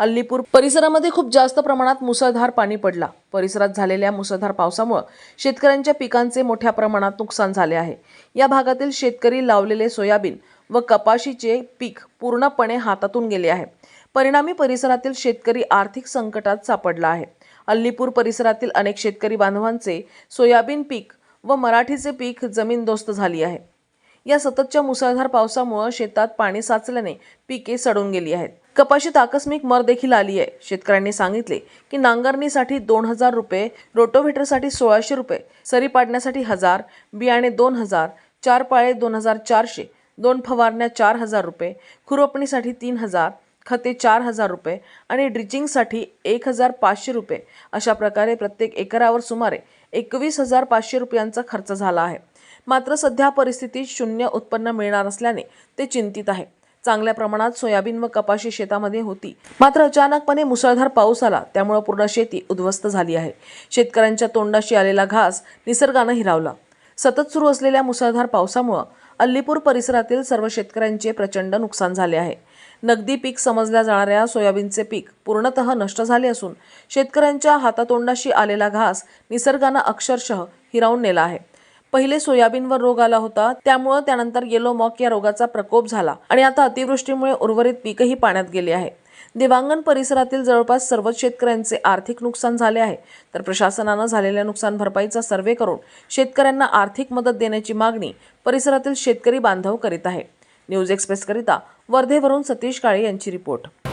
अल्लीपूर परिसरामध्ये खूप जास्त प्रमाणात मुसळधार पाणी पडला. परिसरात झालेल्या मुसळधार पावसामुळे शेतकऱ्यांच्या पिकांचे मोठ्या प्रमाणात नुकसान झाले आहे. या भागातील शेतकरी लावलेले सोयाबीन व कपाशीचे पीक पूर्णपणे हातातून गेले आहे. परिणामी परिसरातील शेतकरी आर्थिक संकटात सापडला आहे. अल्लीपूर परिसरातील अनेक शेतकरी बांधवांचे सोयाबीन पीक व मराठीचे पीक जमीनदोस्त झाली आहे. या सततच्या मुसळधार पावसामुळे शेतात पाणी साचल्याने पिके सडून गेली आहेत. कपाशीत आकस्मिक मर देखील आली आहे. शेतकऱ्यांनी सांगितले की नांगरणीसाठी दोन हजार रुपये रोटोव्हेटरसाठी सोळाशे रुपये सरी पाडण्यासाठी हजार बियाणे दोन हजार चार पाळे दोन हजार चारशे दोन फवारण्या चार हजार रुपये खुरपणीसाठी तीन हजार खते चार हजार रुपये आणि ड्रिचिंगसाठी एक हजार पाचशे रुपये. अशा प्रकारे प्रत्येक एकरावर सुमारे एकवीस हजार पाचशे रुपयांचा खर्च झाला आहे. मात्र सध्या परिस्थितीत शून्य उत्पन्न मिळणार असल्याने ते चिंतित आहे. चांगल्या प्रमाणात सोयाबीन व कपाशी शेतामध्ये होती. मात्र अचानकपणे मुसळधार पाऊस आला त्यामुळे पूर्ण शेती उद्ध्वस्त झाली आहे. शेतकऱ्यांच्या तोंडाशी आलेला घास निसर्गानं हिरावला. सतत सुरू असलेल्या मुसळधार पावसामुळं अल्लीपूर परिसरातील सर्व शेतकऱ्यांचे प्रचंड नुकसान झाले आहे. नगदी पीक समजल्या जाणाऱ्या सोयाबीनचे पीक पूर्णतः नष्ट झाले असून शेतकऱ्यांच्या हातातोंडाशी आलेला घास निसर्गानं अक्षरशः हिरावून नेला आहे. पहिले सोयाबीनवर रोग आला होता त्यामुळं त्यानंतर येलो मॉक या रोगाचा प्रकोप झाला आणि आता अतिवृष्टीमुळे उर्वरित पीकही पाण्यात गेले आहे. देवांगण परिसरातील जवळपास सर्वच शेतकऱ्यांचे आर्थिक नुकसान झाले आहे. तर प्रशासनानं झालेल्या नुकसान भरपाईचा सर्वे करून शेतकऱ्यांना आर्थिक मदत देण्याची मागणी परिसरातील शेतकरी बांधव करीत आहे. न्यूज एक्सप्रेसकरिता वर्धेवरून सतीश काळे यांची रिपोर्ट.